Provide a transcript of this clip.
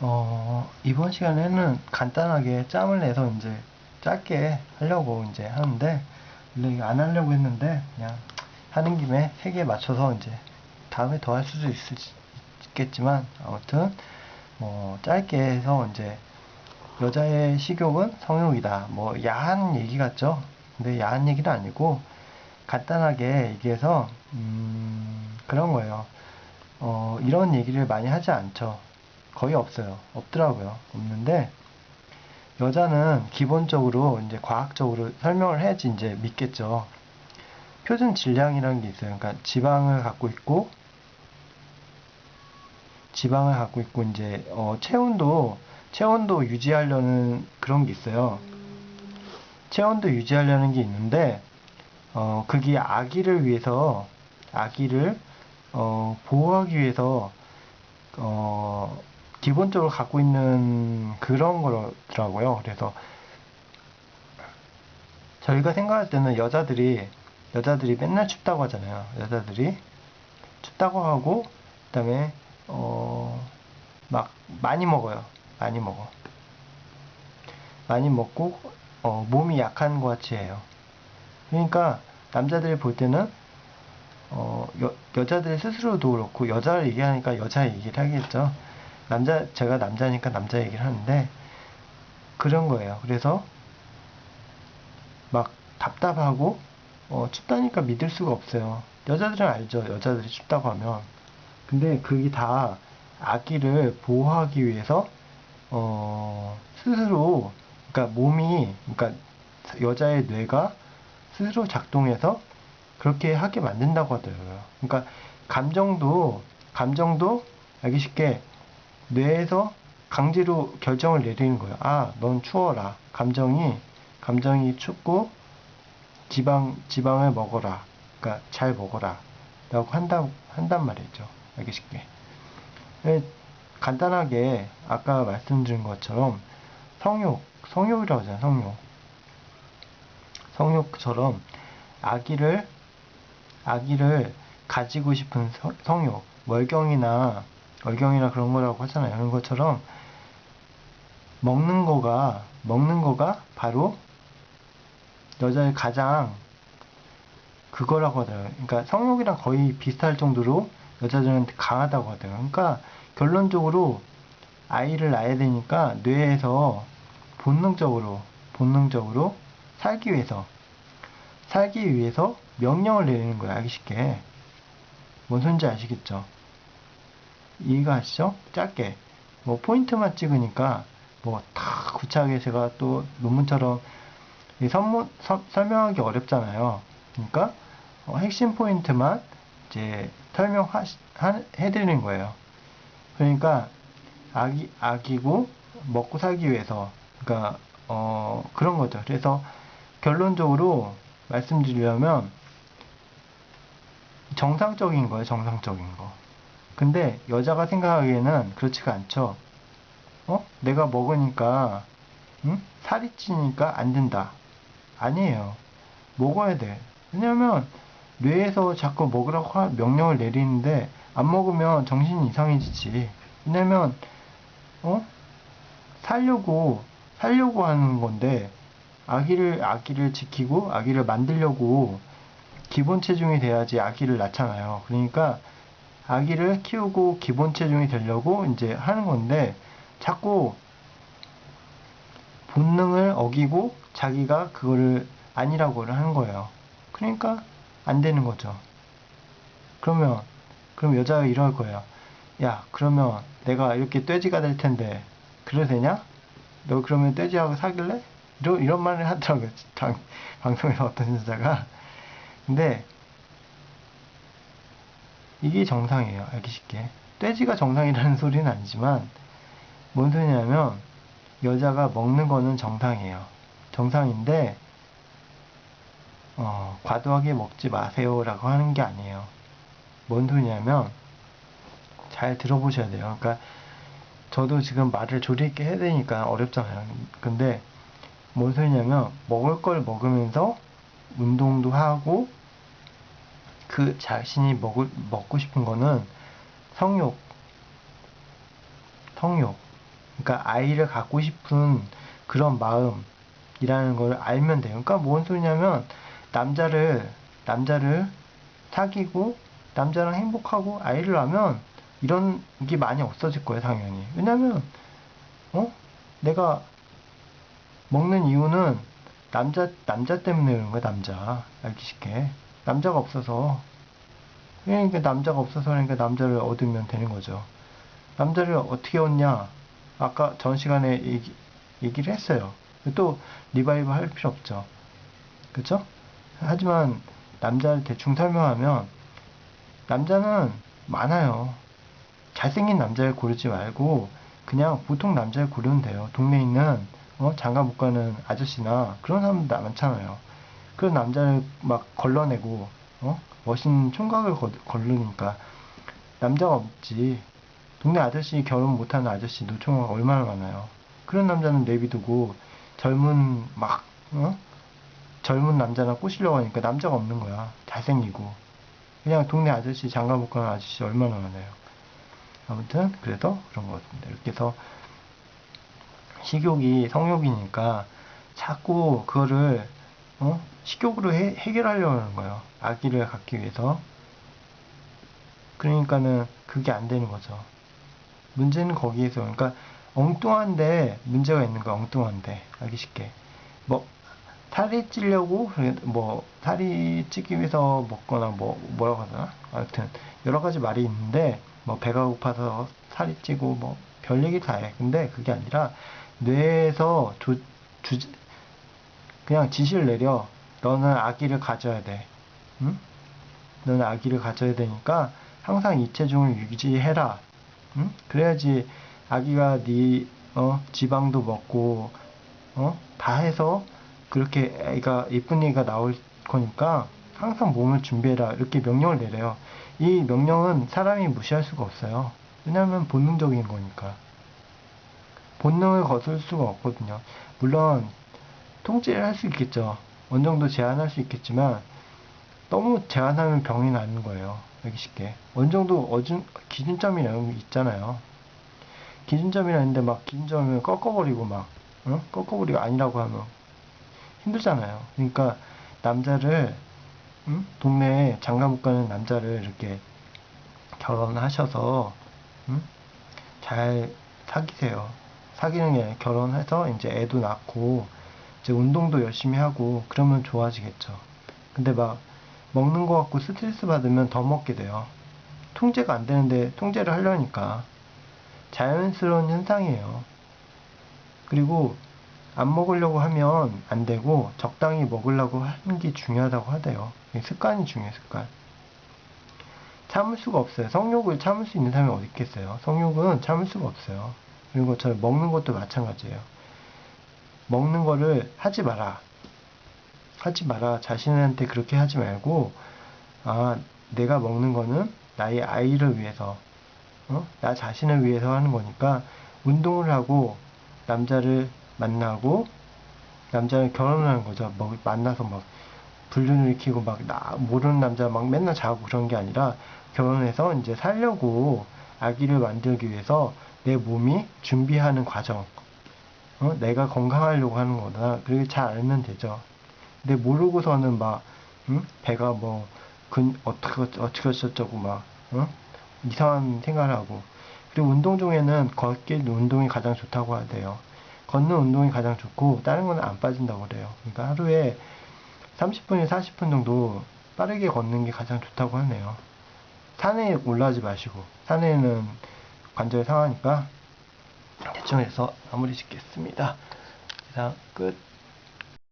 어, 이번 시간에는 간단하게 짬을 내서 이제 짧게 하려고 이제 하는데, 원래 안 하려고 했는데, 그냥 하는 김에 세 개 맞춰서 이제 다음에 더 할 수도 있, 있겠지만, 아무튼, 뭐, 짧게 해서 이제 여자의 식욕은 성욕이다. 뭐, 야한 얘기 같죠? 근데 야한 얘기는 아니고, 간단하게 얘기해서, 음, 그런 거예요. 어, 이런 얘기를 많이 하지 않죠. 거의 없어요. 없더라고요. 없는데, 여자는 기본적으로 이제 과학적으로 설명을 해야지 이제 믿겠죠. 표준 질량이라는 게 있어요. 그러니까 지방을 갖고 있고, 지방을 갖고 있고, 이제, 어, 체온도, 체온도 유지하려는 그런 게 있어요. 체온도 유지하려는 게 있는데, 어, 그게 아기를 위해서, 아기를, 어, 보호하기 위해서, 어, 기본적으로 갖고 있는 그런 거더라고요. 그래서 저희가 생각할 때는 여자들이 여자들이 맨날 춥다고 하잖아요. 여자들이 춥다고 하고 그다음에 어 막 많이 먹어요. 많이 먹어. 많이 먹고 어 몸이 약한 것 같이 해요. 그러니까 남자들이 볼 때는 어 여, 여자들 스스로도 그렇고 여자를 얘기하니까 여자 얘기를 하겠죠. 남자 제가 남자니까 남자 얘기를 하는데 그런 거예요. 그래서 막 답답하고 어, 춥다니까 믿을 수가 없어요. 여자들은 알죠. 여자들이 춥다고 하면. 근데 그게 다 아기를 보호하기 위해서 어, 스스로 그러니까 몸이 그러니까 여자의 뇌가 스스로 작동해서 그렇게 하게 만든다고 하더라고요. 그러니까 감정도 감정도 알기 쉽게 뇌에서 강제로 결정을 내리는 거예요. 아, 넌 추워라. 감정이, 감정이 춥고, 지방, 지방을 먹어라. 그러니까 잘 먹어라. 라고 한다, 한단 말이죠. 알기 쉽게. 네, 간단하게, 아까 말씀드린 것처럼, 성욕, 성욕이라고 하잖아요, 성욕. 성욕처럼, 아기를, 아기를 가지고 싶은 성욕, 월경이나 월경이나 그런 거라고 하잖아요. 그런 것처럼 먹는 거가 먹는 거가 바로 여자의 가장 그거라고 하더라고요. 그러니까 성욕이랑 거의 비슷할 정도로 여자들한테 강하다고 하더라고요. 그러니까 결론적으로 아이를 낳아야 되니까 뇌에서 본능적으로 본능적으로 살기 위해서 살기 위해서 명령을 내리는 거야. 알기 쉽게. 뭔 소린지 아시겠죠? 이해가 하시죠? 짧게. 뭐 포인트만 찍으니까 뭐 다 구차하게 제가 또 논문처럼 선문, 서, 설명하기 어렵잖아요. 그러니까 어, 핵심 포인트만 이제 설명해드리는 거예요. 그러니까 아기, 아기고 먹고 살기 위해서 그러니까 어, 그런 거죠. 그래서 결론적으로 말씀드리려면 정상적인 거예요. 정상적인 거. 근데 여자가 생각하기에는 그렇지가 않죠. 어? 내가 먹으니까 응? 살이 찌니까 안 된다. 아니에요. 먹어야 돼. 왜냐면 뇌에서 자꾸 먹으라고 명령을 내리는데 안 먹으면 정신이 이상해지지. 왜냐면 어? 살려고 살려고 하는 건데 아기를 아기를 지키고 아기를 만들려고 기본 체중이 돼야지 아기를 낳잖아요. 그러니까 아기를 키우고 기본 체중이 되려고 이제 하는 건데 자꾸 본능을 어기고 자기가 그거를 아니라고 하는 거예요. 그러니까 안 되는 거죠. 그러면 그럼 여자가 이럴 거예요. 야, 그러면 내가 이렇게 돼지가 될 텐데 그래도 되냐? 너 그러면 돼지하고 사귈래? 이런, 이런 말을 하더라고요. 방송에서 어떤 여자가. 근데 이게 정상이에요. 알기 쉽게. 돼지가 정상이라는 소리는 아니지만 뭔 소리냐면 여자가 먹는 거는 정상이에요. 정상인데 어, 과도하게 먹지 마세요라고 하는 게 아니에요. 뭔 소리냐면 잘 들어보셔야 돼요. 그러니까 저도 지금 말을 조리 있게 해야 되니까 어렵잖아요. 근데 뭔 소리냐면 먹을 걸 먹으면서 운동도 하고 그 자신이 먹을, 먹고 싶은 거는 성욕, 성욕. 그러니까 아이를 갖고 싶은 그런 마음이라는 걸 알면 돼요. 그러니까 뭔 소리냐면 남자를 남자를 사귀고 남자랑 행복하고 아이를 낳으면 이런 게 많이 없어질 거예요, 당연히. 왜냐면 어? 내가 먹는 이유는 남자 남자 때문에 그런 거야, 남자. 알기 쉽게. 남자가 없어서 그러니까 남자가 없어서 그러니까 남자를 얻으면 되는 거죠. 남자를 어떻게 얻냐? 아까 전 시간에 얘기, 얘기를 했어요. 또 리바이브 할 필요 없죠. 그쵸? 하지만 남자를 대충 설명하면 남자는 많아요. 잘생긴 남자를 고르지 말고 그냥 보통 남자를 고르면 돼요. 동네에 있는 어, 장가 못 가는 아저씨나 그런 사람들 많잖아요. 그런 남자를 막 걸러내고 어? 멋있는 총각을 거, 걸르니까 남자가 없지. 동네 아저씨 결혼 못하는 아저씨 노총각 얼마나 많아요. 그런 남자는 내비두고 젊은 막 어? 젊은 남자나 꼬시려고 하니까 남자가 없는 거야. 잘생기고. 그냥 동네 아저씨 장가 못 가는 아저씨 얼마나 많아요. 아무튼 그래서 그런 것 같습니다. 이렇게 해서 식욕이 성욕이니까 자꾸 그거를 어? 식욕으로 해, 해결하려고 하는 거예요. 아기를 갖기 위해서. 그러니까는 그게 안 되는 거죠. 문제는 거기에서 그러니까 엉뚱한데 문제가 있는 거야. 엉뚱한데 알기 쉽게. 뭐 살이 찌려고 뭐 살이 찌기 위해서 먹거나 뭐 뭐라고 하나 아무튼 여러 가지 말이 있는데 뭐 배가 고파서 살이 찌고 뭐 별 얘기 다 해. 근데 그게 아니라 뇌에서 조, 주, 그냥 지시를 내려. 너는 아기를 가져야 돼. 응? 너는 아기를 가져야 되니까 항상 이 체중을 유지해라. 응? 그래야지 아기가 네 어, 지방도 먹고 어? 다 해서 그렇게 애가 이쁜 애가 나올 거니까 항상 몸을 준비해라 이렇게 명령을 내려요. 이 명령은 사람이 무시할 수가 없어요. 왜냐하면 본능적인 거니까. 본능을 거슬 수가 없거든요. 물론 통제를 할 수 있겠죠. 어느 정도 제한할 수 있겠지만 너무 제한하면 병이 나는 거예요. 여기 쉽게. 어느 정도 어준 기준점이라는 게 있잖아요. 기준점이라는데 막 기준점을 꺾어버리고 막 어? 꺾어버리고 아니라고 하면 힘들잖아요. 그러니까 남자를 음? 동네에 장가 못 가는 남자를 이렇게 결혼하셔서 음? 잘 사귀세요. 사귀는 게 결혼해서 이제 애도 낳고 이제 운동도 열심히 하고 그러면 좋아지겠죠. 근데 막 먹는 거 갖고 스트레스 받으면 더 먹게 돼요. 통제가 안 되는데 통제를 하려니까 자연스러운 현상이에요. 그리고 안 먹으려고 하면 안 되고 적당히 먹으려고 하는 게 중요하다고 하대요. 습관이 중요해 습관. 참을 수가 없어요. 성욕을 참을 수 있는 사람이 어디 있겠어요. 성욕은 참을 수가 없어요. 그리고 저 먹는 것도 마찬가지예요. 먹는 거를 하지 마라. 하지 마라. 자신한테 그렇게 하지 말고, 아, 내가 먹는 거는 나의 아이를 위해서, 어? 나 자신을 위해서 하는 거니까, 운동을 하고, 남자를 만나고, 남자를 결혼하는 거죠. 뭐, 만나서 막, 불륜을 일으키고 막, 나, 모르는 남자 막 맨날 자고 그런 게 아니라, 결혼해서 이제 살려고 아기를 만들기 위해서 내 몸이 준비하는 과정. 어? 내가 건강하려고 하는 거다. 그렇게 잘 알면 되죠. 근데 모르고서는 막, 응? 배가 뭐, 근, 어떻게, 어떻게 어쩌고 막, 어? 이상한 생각을 하고. 그리고 운동 중에는 걷기 운동이 가장 좋다고 하대요. 걷는 운동이 가장 좋고, 다른 거는 안 빠진다고 그래요. 그러니까 하루에 30분에서 40분 정도 빠르게 걷는 게 가장 좋다고 하네요. 산에 올라가지 마시고, 산에는 관절 상하니까 대충 해서 마무리 짓겠습니다. 이상 끝.